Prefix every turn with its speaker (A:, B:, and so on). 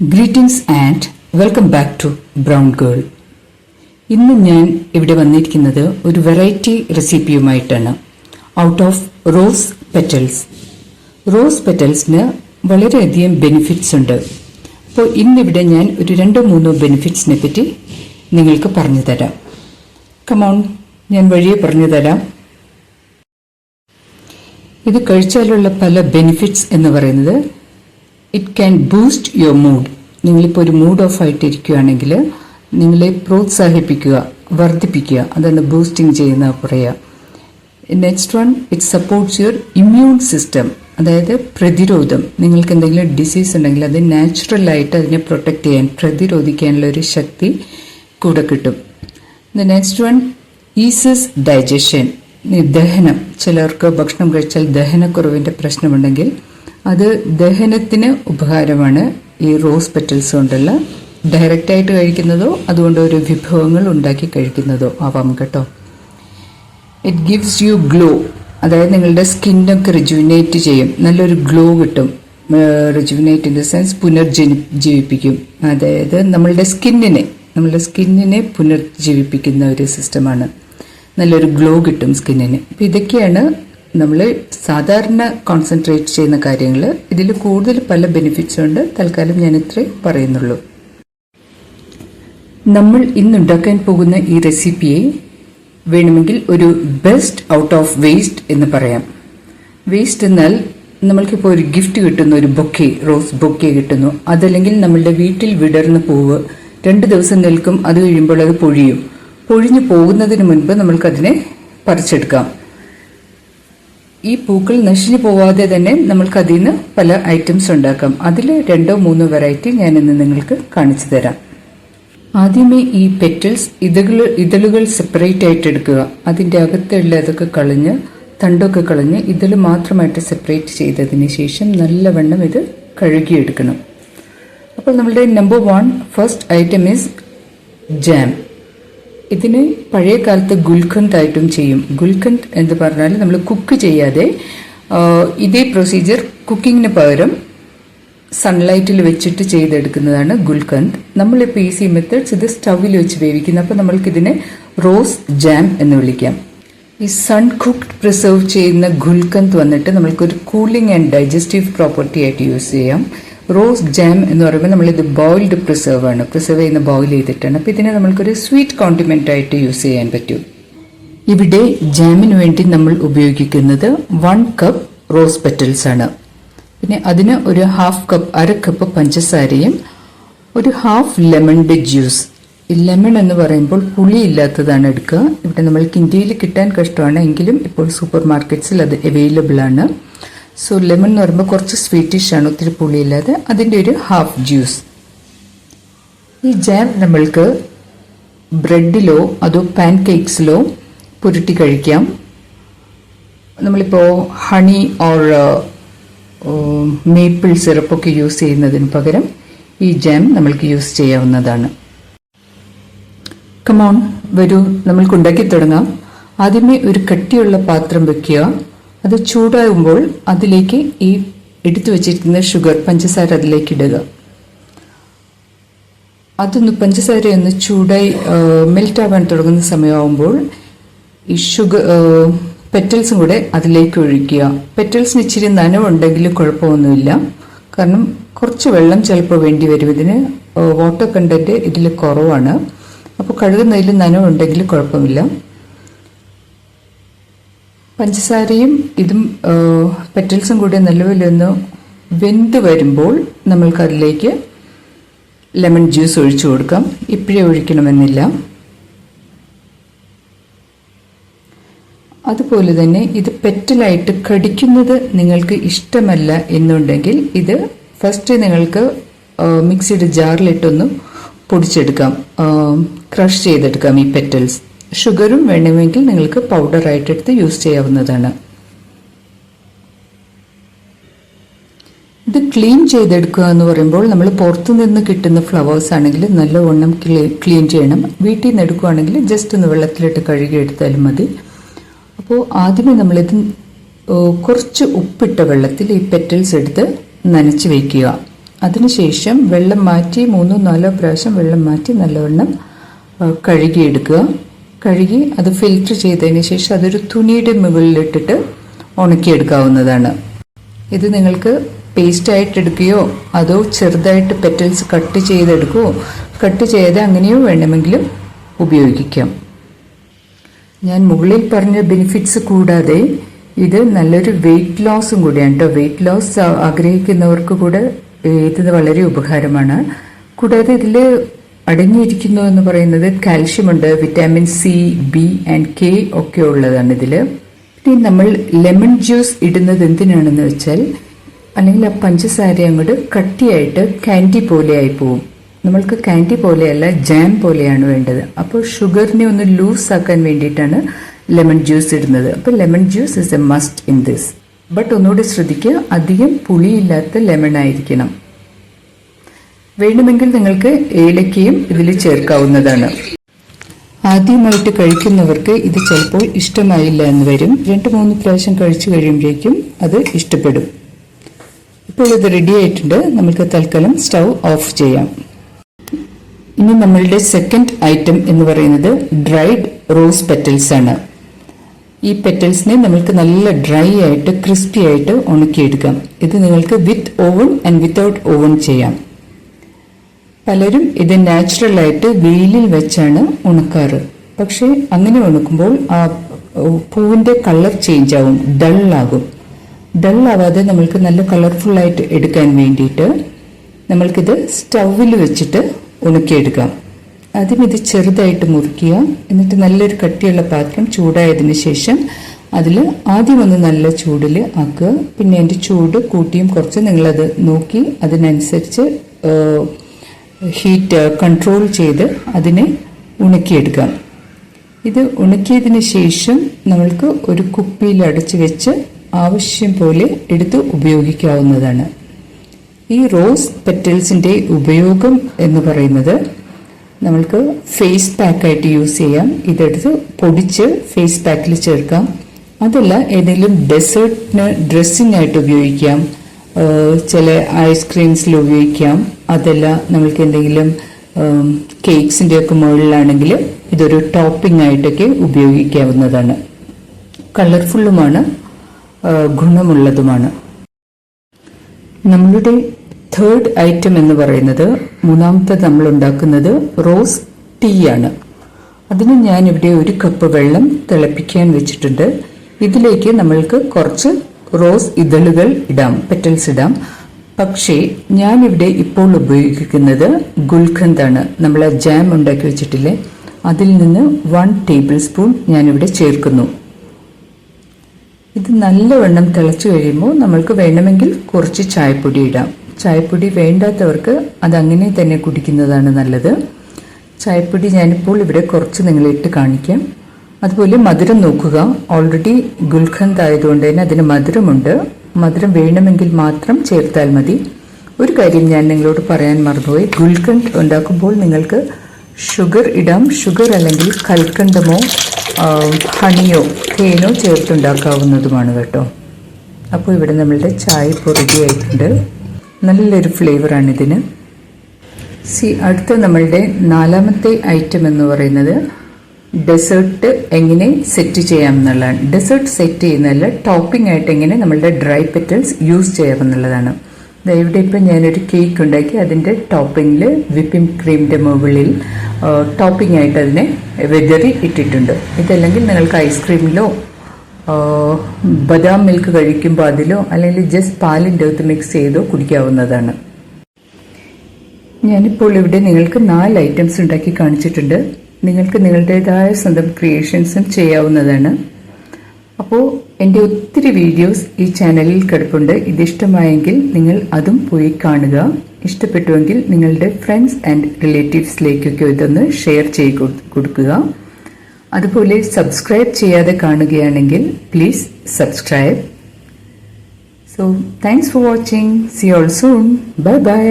A: Greetings and welcome back to brown girl ഇന്ന് ഞാൻ ഇവിടെ വന്നിരിക്കുന്നത് ഒരു variety റെസിപ്പിയുമായിട്ടാണ് out of rose petals rose പെറ്റൽസിന് വളരെയധികം ബെനിഫിറ്റ്സ് ഉണ്ട്. അപ്പോൾ ഇന്നിവിടെ ഞാൻ ഒരു രണ്ടോ മൂന്നോ ബെനിഫിറ്റ്സിനെ പറ്റി നിങ്ങൾക്ക് പറഞ്ഞു തരാം. കമോൺ ഞാൻ വഴിയെ പറഞ്ഞു തരാം. ഇത് കഴിച്ചാലുള്ള പല ബെനിഫിറ്റ്സ് എന്ന് പറയുന്നത് it can boost your mood നിങ്ങളിപ്പോൾ ഒരു മൂഡ് ഓഫ് ആയിട്ടിരിക്കുകയാണെങ്കിൽ നിങ്ങളെ പ്രോത്സാഹിപ്പിക്കുക വർദ്ധിപ്പിക്കുക. അതാണ് ബൂസ്റ്റിംഗ് ചെയ്യുന്ന പറയുക next one it supports your immune system അതായത് പ്രതിരോധം. നിങ്ങൾക്ക് എന്തെങ്കിലും ഡിസീസ് ഉണ്ടെങ്കിൽ അത് നാച്ചുറലായിട്ട് അതിനെ പ്രൊട്ടക്റ്റ് ചെയ്യാൻ പ്രതിരോധിക്കാനുള്ള ഒരു ശക്തി കൂടെ കിട്ടും. നെക്സ്റ്റ് വൺ ഈസസ് ഡൈജഷൻ ദഹനം. ചിലർക്ക് ഭക്ഷണം കഴിച്ചാൽ ദഹനക്കുറവിന്റെ പ്രശ്നമുണ്ടെങ്കിൽ അത് ദഹനത്തിന് ഉപകാരമാണ്. ഈ റോസ് പെറ്റൽസ് കൊണ്ടുള്ള ഡയറക്റ്റായിട്ട് കഴിക്കുന്നതോ അതുകൊണ്ട് ഒരു വിഭവങ്ങൾ ഉണ്ടാക്കി കഴിക്കുന്നതോ ആവാം കേട്ടോ. ഇറ്റ് ഗിവ്സ് യു ഗ്ലോ അതായത് നിങ്ങളുടെ സ്കിന്നൊക്കെ റിജുവിനേറ്റ് ചെയ്യും. നല്ലൊരു ഗ്ലോ കിട്ടും. റിജുവിനേറ്റ് ഇൻ ദ സെൻസ് പുനർജനി ജീവിപ്പിക്കും. അതായത് നമ്മളുടെ സ്കിന്നിനെ നമ്മളുടെ സ്കിന്നിനെ പുനർജീവിപ്പിക്കുന്ന ഒരു സിസ്റ്റമാണ് നല്ലൊരു ഗ്ലോ കിട്ടും സ്കിന്നിന്. അപ്പം ഇതൊക്കെയാണ് നമ്മൾ സാധാരണ കോൺസെൻട്രേറ്റ് ചെയ്യുന്ന കാര്യങ്ങൾ ഇതിൽ കൂടുതൽ പല ബെനിഫിറ്റ്സ് ഉണ്ട്. തൽക്കാലം ഞാൻ ഇത്രേ പറയുന്നുള്ളൂ. നമ്മൾ ഇന്നുണ്ടാക്കാൻ പോകുന്ന ഈ റെസിപ്പിയെ വേണമെങ്കിൽ ഒരു ബെസ്റ്റ് ഔട്ട് ഓഫ് വേസ്റ്റ് എന്ന് പറയാം. വേസ്റ്റ് എന്നാൽ നമ്മൾക്കിപ്പോൾ ഒരു ഗിഫ്റ്റ് കിട്ടുന്നു ഒരു ബൊക്കെ റോസ് ബൊക്കെ കിട്ടുന്നു. അതല്ലെങ്കിൽ നമ്മളുടെ വീട്ടിൽ വിടർന്ന പൂവ് രണ്ട് ദിവസം നിൽക്കും അത് കഴിയുമ്പോൾ അത് പൊഴിയും. പൊഴിഞ്ഞു പോകുന്നതിന് മുൻപ് നമ്മൾക്കതിനെ പറിച്ചെടുക്കാം. ഈ പൂക്കൾ നശിഞ്ഞു പോവാതെ തന്നെ നമ്മൾക്ക് അതിൽ നിന്ന് പല ഐറ്റംസ് ഉണ്ടാക്കാം. അതിൽ രണ്ടോ മൂന്നോ വെറൈറ്റി ഞാൻ ഇന്ന് നിങ്ങൾക്ക് കാണിച്ചു തരാം. ആദ്യമേ ഈ പെറ്റൽസ് ഇതകൾ ഇതളുകൾ സെപ്പറേറ്റ് ആയിട്ട് എടുക്കുക. അതിന്റെ അകത്തുള്ള അതൊക്കെ കളഞ്ഞ് തണ്ടൊക്കെ കളഞ്ഞ് ഇതൾ മാത്രമായിട്ട് സെപ്പറേറ്റ് ചെയ്തതിന് ശേഷം നല്ലവണ്ണം ഇത് കഴുകിയെടുക്കണം. അപ്പോൾ നമ്മുടെ number one first item is jam ഇതിന് പഴയ കാലത്ത് ഗുൽഖന്ത് ആയിട്ടും ചെയ്യും. ഗുൽഖന്ത് എന്ന് പറഞ്ഞാൽ നമ്മൾ കുക്ക് ചെയ്യാതെ ഇതേ പ്രൊസീജിയർ കുക്കിങ്ങിന് പകരം സൺലൈറ്റിൽ വെച്ചിട്ട് ചെയ്തെടുക്കുന്നതാണ് ഗുൽഖന്ത് നമ്മളിപ്പോൾ ഈസി മെത്തേഡ്സ് ഇത് സ്റ്റവിൽ വെച്ച് വേവിക്കുന്നു. അപ്പോൾ നമ്മൾക്കിതിനെ റോസ് ജാം എന്ന് വിളിക്കാം. ഈ സൺ കുക്ക്ഡ് പ്രിസർവ് ചെയ്യുന്ന ഗുൽഖന്ത് വന്നിട്ട് നമ്മൾക്കൊരു കൂളിംഗ് ആൻഡ് ഡൈജസ്റ്റീവ് പ്രോപ്പർട്ടി ആയിട്ട് യൂസ് ചെയ്യാം. റോസ് ജാം എന്ന് പറയുമ്പോൾ നമ്മളിത് ബോയിൽഡ് പ്രിസർവ് ആണ്. പ്രിസർവ് ചെയ്യുന്ന ബോയിൽ ചെയ്തിട്ടാണ്. അപ്പോൾ ഇതിനെ നമ്മൾക്കൊരു സ്വീറ്റ് കോണ്ടിമെന്റ് ആയിട്ട് യൂസ് ചെയ്യാൻ പറ്റും. ഇവിടെ ജാമിന് വേണ്ടി നമ്മൾ ഉപയോഗിക്കുന്നത് വൺ കപ്പ് റോസ് പെറ്റൽസ് ആണ്. പിന്നെ അതിന് ഒരു ഹാഫ് കപ്പ് അര കപ്പ് പഞ്ചസാരയും ഒരു ഹാഫ് ലെമണിന്റെ ജ്യൂസ്. ലെമൺ എന്ന് പറയുമ്പോൾ പുളി ഇല്ലാത്തതാണ് എടുക്കുക. ഇവിടെ നമ്മൾക്ക് ഇന്ത്യയിൽ കിട്ടാൻ കഷ്ടമാണ്. എങ്കിലും ഇപ്പോൾ സൂപ്പർ മാർക്കറ്റ്സിൽ അത് അവൈലബിൾ ആണ്. സോ ലെമൺ എന്ന് പറയുമ്പോൾ കുറച്ച് സ്വീറ്റിഷ് ആണ് ഒത്തിരി പുളിയില്ലാതെ. അതിന്റെ ഒരു ഹാഫ് ജ്യൂസ് ഈ ജാം നമ്മൾക്ക് ബ്രെഡിലോ അതോ പാൻ കേക്സിലോ പുരുട്ടി കഴിക്കാം. നമ്മളിപ്പോൾ ഹണി ഓർ മേപ്പിൾ സിറപ്പൊക്കെ യൂസ് ചെയ്യുന്നതിന് പകരം ഈ ജാം നമ്മൾക്ക് യൂസ് ചെയ്യാവുന്നതാണ്. കമോൺ വരൂ നമ്മൾക്ക് ഉണ്ടാക്കി തുടങ്ങാം. ആദ്യമേ ഒരു കട്ടിയുള്ള പാത്രം വെക്കുക. അത് ചൂടാകുമ്പോൾ അതിലേക്ക് ഈ എടുത്തു വച്ചിരിക്കുന്ന ഷുഗർ പഞ്ചസാര അതിലേക്ക് ഇടുക. അതൊന്ന് പഞ്ചസാര ഒന്ന് ചൂടായി മെൽറ്റ് ആവാൻ തുടങ്ങുന്ന സമയമാകുമ്പോൾ ഈ ഷുഗർ പെറ്റൽസും കൂടെ അതിലേക്ക് ഒഴിക്കുക. പെറ്റൽസിന് ഇച്ചിരി നനവുണ്ടെങ്കിൽ കുഴപ്പമൊന്നുമില്ല. കാരണം കുറച്ച് വെള്ളം ചിലപ്പോൾ വേണ്ടി വരും. ഇതിന് വാട്ടർ കണ്ടന്റ് ഇതിൽ കുറവാണ്. അപ്പോൾ കഴുകുന്നതിൽ നനവുണ്ടെങ്കിൽ കുഴപ്പമില്ല. പഞ്ചസാരയും ഇതും പെറ്റൽസും കൂടി നല്ലപോലെ വെന്ത് വരുമ്പോൾ നമ്മൾക്കതിലേക്ക് ലെമൺ ജ്യൂസ് ഒഴിച്ചു കൊടുക്കാം. ഇപ്പോഴേ ഒഴിക്കണമെന്നില്ല. അതുപോലെ തന്നെ ഇത് പെറ്റലായിട്ട് കടിക്കുന്നത് നിങ്ങൾക്ക് ഇഷ്ടമല്ല എന്നുണ്ടെങ്കിൽ ഇത് ഫസ്റ്റ് നിങ്ങൾക്ക് മിക്സിയുടെ ജാറിലിട്ടൊന്ന് പൊടിച്ചെടുക്കാം. ക്രഷ് ചെയ്തെടുക്കാം ഈ പെറ്റൽസ്. ഷുഗറും വേണമെങ്കിൽ നിങ്ങൾക്ക് പൗഡറായിട്ട് എടുത്ത് യൂസ് ചെയ്യാവുന്നതാണ്. ഇത് ക്ലീൻ ചെയ്തെടുക്കുക എന്ന് പറയുമ്പോൾ നമ്മൾ പുറത്തു നിന്ന് കിട്ടുന്ന ഫ്ലവേഴ്സ് ആണെങ്കിൽ നല്ലവണ്ണം ക്ലീൻ ചെയ്യണം. വീട്ടിൽ നിന്ന് എടുക്കുകയാണെങ്കിൽ ജസ്റ്റ് ഒന്ന് വെള്ളത്തിലിട്ട് കഴുകി എടുത്താലും മതി. അപ്പോൾ ആദ്യമേ നമ്മളിത് കുറച്ച് ഉപ്പിട്ട വെള്ളത്തിൽ ഈ പെറ്റൽസ് എടുത്ത് നനച്ച് വയ്ക്കുക അതിനുശേഷം വെള്ളം മാറ്റി മൂന്നോ നാലോ പ്രാവശ്യം വെള്ളം മാറ്റി നല്ലവണ്ണം കഴുകിയെടുക്കുക. കഴുകി അത് ഫിൽറ്റർ ചെയ്തതിന് ശേഷം അതൊരു തുണിയുടെ മുകളിലിട്ടിട്ട് ഉണക്കിയെടുക്കാവുന്നതാണ്. ഇത് നിങ്ങൾക്ക് പേസ്റ്റ് ആയിട്ട് എടുക്കുകയോ അതോ ചെറുതായിട്ട് പെറ്റൽസ് കട്ട് ചെയ്തെടുക്കുകയോ കട്ട് ചെയ്ത് അങ്ങനെയോ വേണമെങ്കിലും ഉപയോഗിക്കാം. ഞാൻ മുകളിൽ പറഞ്ഞ ബെനിഫിറ്റ്സ് കൂടാതെ ഇത് നല്ലൊരു വെയിറ്റ് ലോസും കൂടിയാണ് കേട്ടോ. വെയിറ്റ് ലോസ് ആഗ്രഹിക്കുന്നവർക്ക് കൂടെ ഇത് വളരെ ഉപകാരമാണ്. കൂടാതെ ഇതിൽ അടങ്ങിയിരിക്കുന്നു എന്ന് പറയുന്നത് കാൽഷ്യം ഉണ്ട് vitamin C B and K ഒക്കെ ഉള്ളതാണ് ഇതിൽ ഇനി നമ്മൾ ലെമൺ ജ്യൂസ് ഇടുന്നത് എന്തിനാണെന്ന് വെച്ചാൽ അല്ലെങ്കിൽ ആ പഞ്ചസാര അങ്ങോട്ട് കട്ടിയായിട്ട് കാൻഡി പോലെയായി പോവും. നമ്മൾക്ക് കാൻഡി പോലെയല്ല ജാം പോലെയാണ് വേണ്ടത്. അപ്പോൾ ഷുഗറിനെ ഒന്ന് ലൂസ് ആക്കാൻ വേണ്ടിയിട്ടാണ് ലെമൺ ജ്യൂസ് ഇടുന്നത്. അപ്പോൾ lemon juice is a must in this but ഒന്നുകൂടി ശ്രദ്ധിക്കുക അധികം പുളിയില്ലാത്ത ലെമൺ ആയിരിക്കണം. വേണമെങ്കിൽ നിങ്ങൾക്ക് ഏലക്കയും ഇതിൽ ചേർക്കാവുന്നതാണ്. ആദ്യമായിട്ട് കഴിക്കുന്നവർക്ക് ഇത് ചിലപ്പോൾ ഇഷ്ടമായില്ല എന്ന് വരും. രണ്ട് മൂന്ന് പ്രാവശ്യം കഴിച്ചു കഴിയുമ്പോഴേക്കും അത് ഇഷ്ടപ്പെടും. ഇപ്പോൾ ഇത് റെഡി ആയിട്ടുണ്ട്. നമുക്ക് തൽക്കാലം സ്റ്റൗ ഓഫ് ചെയ്യാം. ഇനി നമ്മളുടെ സെക്കൻഡ് ഐറ്റം എന്ന് പറയുന്നത് ഡ്രൈഡ് റോസ് പെറ്റൽസ് ആണ്. ഈ പെറ്റൽസിനെ നമ്മൾക്ക് നല്ല ഡ്രൈ ആയിട്ട് ക്രിസ്പി ആയിട്ട് ഉണക്കിയെടുക്കാം. ഇത് നിങ്ങൾക്ക് with oven and without oven ചെയ്യാം. പലരും ഇത് നാച്ചുറലായിട്ട് വെയിലിൽ വെച്ചാണ് ഉണക്കാറ്. പക്ഷേ അങ്ങനെ ഉണക്കുമ്പോൾ ആ പൂവിന്റെ കളർ ചേഞ്ച് ആവും ഡള്ളാകും ഡള്ളാവാതെ നമ്മൾക്ക് നല്ല കളർഫുള്ളായിട്ട് എടുക്കാൻ വേണ്ടിയിട്ട് നമ്മൾക്കിത് സ്റ്റൗവിൽ വെച്ചിട്ട് ഉണക്കിയെടുക്കാം. ആദ്യം ഇത് ചെറുതായിട്ട് മുറിക്കുക എന്നിട്ട് നല്ലൊരു കട്ടിയുള്ള പാത്രം ചൂടായതിനു ശേഷം അതിൽ ആദ്യം ഒന്ന് നല്ല ചൂടിൽ ആക്കുക. പിന്നെ അതിന്റെ ചൂട് കൂട്ടിയും കുറച്ച് നിങ്ങളത് നോക്കി അതിനനുസരിച്ച് ഹീറ്റ് കൺട്രോൾ ചെയ്ത് അതിനെ ഉണക്കിയെടുക്കാം ഇത് ഉണക്കിയതിന് ശേഷം നമ്മൾക്ക് ഒരു കുപ്പിയിൽ അടച്ചു വെച്ച് ആവശ്യം പോലെ എടുത്ത് ഉപയോഗിക്കാവുന്നതാണ്. ഈ റോസ് പെറ്റൽസിന്റെ ഉപയോഗം എന്ന് പറയുന്നത് നമ്മൾക്ക് ഫേസ് പാക്കായിട്ട് യൂസ് ചെയ്യാം. ഇതെടുത്ത് പൊടിച്ച് ഫേസ് പാക്കിൽ ചേർക്കാം. അതല്ല ഏതെങ്കിലും ഡെസേർട്ടിന് ഡ്രസ്സിംഗ് ആയിട്ട് ഉപയോഗിക്കാം. ചില ഐസ്ക്രീംസിൽ ഉപയോഗിക്കാം. അതല്ല നമ്മൾക്ക് എന്തെങ്കിലും കേക്സിന്റെ ഒക്കെ മുകളിലാണെങ്കിൽ ഇതൊരു ടോപ്പിംഗ് ആയിട്ടൊക്കെ ഉപയോഗിക്കാവുന്നതാണ്. കളർഫുള്ളുമാണ് ഗുണമുള്ളതുമാണ്. നമ്മളുടെ തേർഡ് ഐറ്റം എന്ന് പറയുന്നത് മൂന്നാമത്തെ നമ്മൾ ഉണ്ടാക്കുന്നത് റോസ് ടീ ആണ് അതിന് ഞാൻ ഇവിടെ ഒരു കപ്പ് വെള്ളം തിളപ്പിക്കാൻ വെച്ചിട്ടുണ്ട്. ഇതിലേക്ക് നമ്മൾക്ക് കുറച്ച് റോസ് ഇതളുകൾ ഇടാം പെറ്റൽസ് ഇടാം. പക്ഷേ ഞാനിവിടെ ഇപ്പോൾ ഉപയോഗിക്കുന്നത് ഗുൽഖന്താണ് നമ്മൾ ജാം ഉണ്ടാക്കി വെച്ചിട്ടില്ലേ? അതിൽ നിന്ന് വൺ ടേബിൾ സ്പൂൺ ഞാനിവിടെ ചേർക്കുന്നു. ഇത് നല്ലവണ്ണം തിളച്ചു കഴിയുമ്പോൾ നമ്മൾക്ക് വേണമെങ്കിൽ കുറച്ച് ചായപ്പൊടി ഇടാം. ചായപ്പൊടി വേണ്ടാത്തവർക്ക് അതങ്ങനെ തന്നെ കുടിക്കുന്നതാണ് നല്ലത്. ചായപ്പൊടി ഞാനിപ്പോൾ ഇവിടെ കുറച്ച് നിങ്ങളിട്ട് കാണിക്കാം. അതുപോലെ മധുരം നോക്കുക. ഓൾറെഡി ഗുൽഖന്ത് ആയതുകൊണ്ട് തന്നെ അതിന് മധുരമുണ്ട്. മധുരം വേണമെങ്കിൽ മാത്രം ചേർത്താൽ മതി. ഒരു കാര്യം ഞാൻ നിങ്ങളോട് പറയാൻ മറന്നുപോയി. ഗുൽഖണ്ഡ് ഉണ്ടാക്കുമ്പോൾ നിങ്ങൾക്ക് ഷുഗർ ഇടാം. ഷുഗർ അല്ലെങ്കിൽ കൽക്കണ്ടമോ ഹണിയോ തേനോ ചേർത്തുണ്ടാക്കാവുന്നതുമാണ് കേട്ടോ. അപ്പോൾ ഇവിടെ നമ്മളുടെ ചായ ഇപ്പോൾ റെഡി ആയിട്ടുണ്ട് നല്ലൊരു ഫ്ലേവറാണ് ഇതിന് സി അടുത്ത നമ്മളുടെ നാലാമത്തെ ഐറ്റം എന്ന് പറയുന്നത് ഡെസേർട്ട് എങ്ങനെ സെറ്റ് ചെയ്യാം എന്നുള്ളതാണ്. ഡെസേർട്ട് സെറ്റ് ചെയ്യുന്നതല്ല ടോപ്പിംഗ് ആയിട്ട് എങ്ങനെ നമ്മളുടെ ഡ്രൈ പെറ്റൽസ് യൂസ് ചെയ്യാം എന്നുള്ളതാണ്. ഇവിടെ ഇപ്പം ഞാനൊരു കേക്ക് ഉണ്ടാക്കി അതിന്റെ ടോപ്പിങ്ങിൽ വിപ്പിംഗ് ക്രീമിന്റെ മുകളിൽ ടോപ്പിംഗ് ആയിട്ട് അതിനെ വെതറി ഇട്ടിട്ടുണ്ട്. ഇതല്ലെങ്കിൽ നിങ്ങൾക്ക് ഐസ്ക്രീമിലോ ബദാം മിൽക്ക് കഴിക്കുമ്പോൾ അതിലോ അല്ലെങ്കിൽ ജസ്റ്റ് പാലിന്റെ അകത്ത് മിക്സ് ചെയ്തോ കുടിക്കാവുന്നതാണ്. ഞാനിപ്പോൾ ഇവിടെ നിങ്ങൾക്ക് നാല് ഐറ്റംസ് ഉണ്ടാക്കി കാണിച്ചിട്ടുണ്ട്. നിങ്ങൾക്ക് നിങ്ങളുടേതായ സ്വന്തം ക്രിയേഷൻസും ചെയ്യാവുന്നതാണ്. അപ്പോൾ എന്റെ ഒത്തിരി വീഡിയോസ് ഈ ചാനലിൽ കിടപ്പുണ്ട്. ഇതിഷ്ടമായെങ്കിൽ നിങ്ങൾ അതും പോയി കാണുക. ഇഷ്ടപ്പെട്ടുവെങ്കിൽ നിങ്ങളുടെ ഫ്രണ്ട്സ് ആൻഡ് റിലേറ്റീവ്സിലേക്കൊക്കെ ഇതൊന്ന് ഷെയർ ചെയ്ത് കൊടുക്കുക. അതുപോലെ സബ്സ്ക്രൈബ് ചെയ്യാതെ കാണുകയാണെങ്കിൽ please subscribe so thanks for watching see all soon bye bye